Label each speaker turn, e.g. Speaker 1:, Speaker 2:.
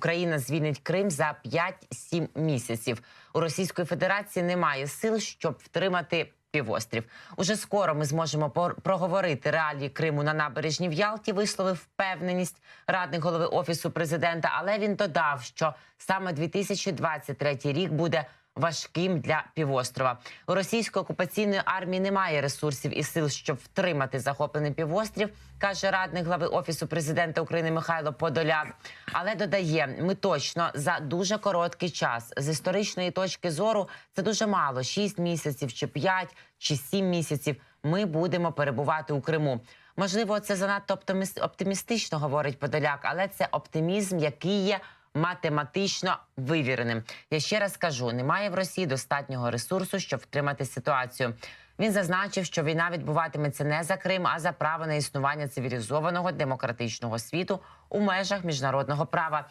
Speaker 1: Україна звільнить Крим за 5-7 місяців. У Російської Федерації немає сил, щоб втримати півострів. Уже скоро ми зможемо проговорити реалії Криму на набережні в Ялті. Висловив впевненість радник голови офісу президента. Але він додав, що саме 2023 рік буде важким для півострова. У російської окупаційної армії немає ресурсів і сил, щоб втримати захоплений півострів, каже радник глави офісу президента України Михайло Подоляк. Але додає, ми точно за дуже короткий час з історичної точки зору це дуже мало 6 місяців, чи 5, чи 7 місяців. Ми будемо перебувати у Криму. Можливо, це занадто оптиміс- оптимістично говорить Подоляк, але це оптимізм, який є математично вивіреним. Я ще раз кажу: немає в Росії достатнього ресурсу, щоб втримати ситуацію. Він зазначив, що війна відбуватиметься не за Крим, а за право на існування цивілізованого демократичного світу у межах міжнародного права.